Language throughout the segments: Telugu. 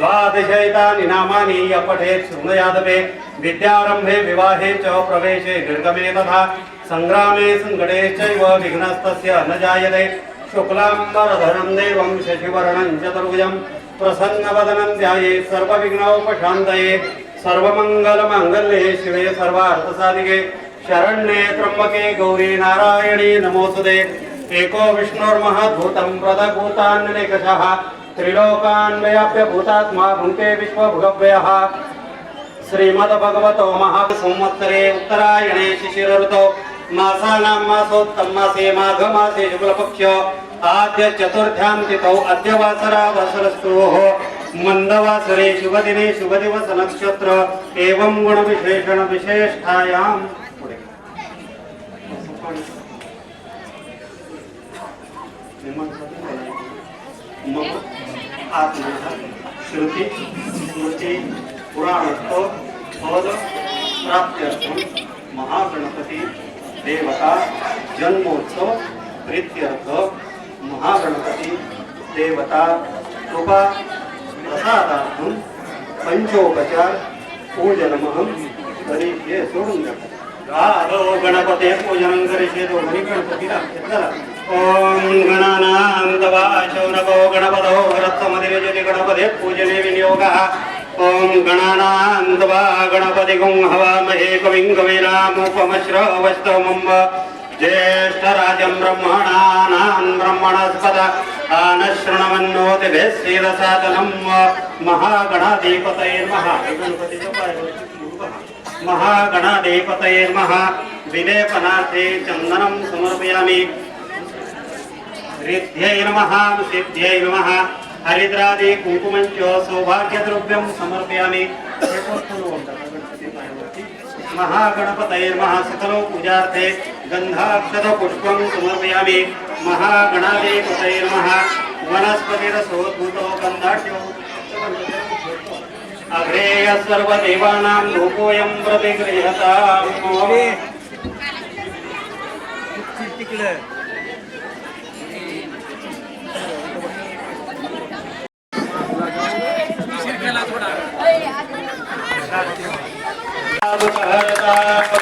ద్వాదశైతాని నామాని అపఠేత్ శృణయాదవే విద్యారంభే వివాహే చ ప్రవేశే నిర్గమే తథా సంగ్రామే సంగడే చైవ విఘ్నస్తస్య न जायते శుక్లాంబరధరం దేవం శశివర్ణం చతుర్భుజం ప్రసన్నవదనం ధ్యాయే సర్వవిఘ్నోపశాంతయే సర్వమంగళమాంగళ్యే శివే సర్వార్థసాధికే శరణ్యే త్రమ్మకే గౌరీ నారాయణీ నమోసుదే एको विष्णोर्महद्भूतं प्रदभूतान्निकषः త్రిలోకాన్వయాప్య భూతాత్మా భుంకే విశ్వభుగవ్య శ్రీమద్భగవతో మహాసంవత్సరే ఉత్తరాయణే శిశిరరుతో మాసానాం మాసోత్తం మాసే మాఘమాసే శుక్లపక్ష ఆద్య చతుర్థ్యాం తిథౌ అద్య వాసరా వసరస్తోః మందవాసరే శుభదినే శుభదివస నక్షత్ర ఏవం గుణ విశేషణ విశేష్టాయాం मम श्रुति स्मृति पुराणस्थ और प्राप्त्यर्थ महागणपति देवता जन्मोत्सव प्रीत्यर्थ महागणपति देवता कृपा प्रसादार्थम पंचोपचार पूजनम गरीब ये गणपते पूजन करे तो हरिगणपतीला घेतला ఓం గణానాం దవాచో నవో గణపదో రత్వమదిరజని గణపదే పూజనే వినియోగ ఓం గణానాం దవా గణపతి గుం హవామహే కవిం కవిరాముపమశ్రవస్తమం జ్యేష్ఠరాజం బ్రహ్మణానాన్ బ్రహ్మణస్పద ఆనశృణమన్నోతి శ్రీరసాదనం మహాగణాధిపతైర్మహ మహాగణాధిపతైర్మహ విలేపనార్థే చందనం సమర్పయామి ऋद्ध्यै नमः सिद्ध्यै नमः हरिद्रादि कुंकुमं च सौभाग्यद्रव्यं समर्पयामि महागणपतैर्मः सकलो पूजार्थे गन्धाक्षतपुष्पं समर्पयामि महागणाधिपतैर्मः वनस्पतिरसोद्भूतो गन्धाढ्यो अग्रेय सर्वदेवानां लोकोऽयं प्रतिगृहता Gracias.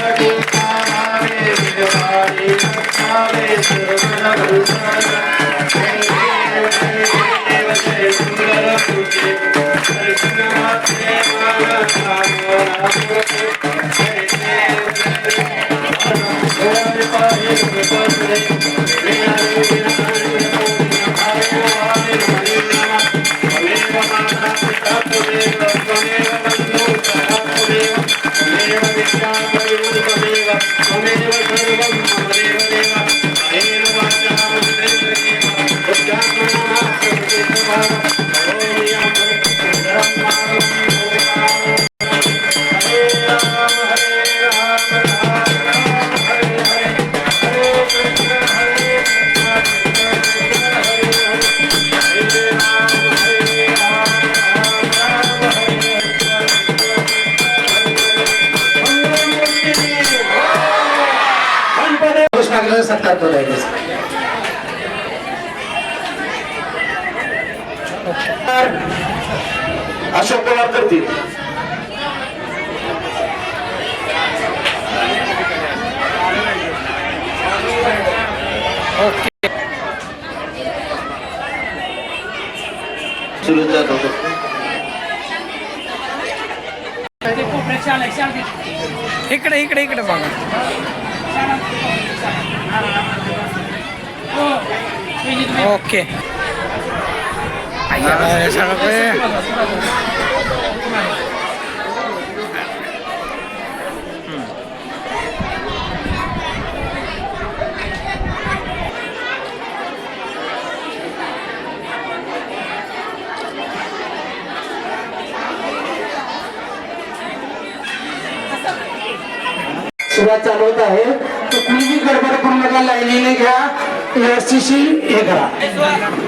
Thank you. आमदार अशोक पवार करतील इकडे इकडे इकडे बघा हो, ओके સુરત ચાલોત છે કે તુની ગરબડપૂર્ણ લાઈન લઈને ગયા એસસી 11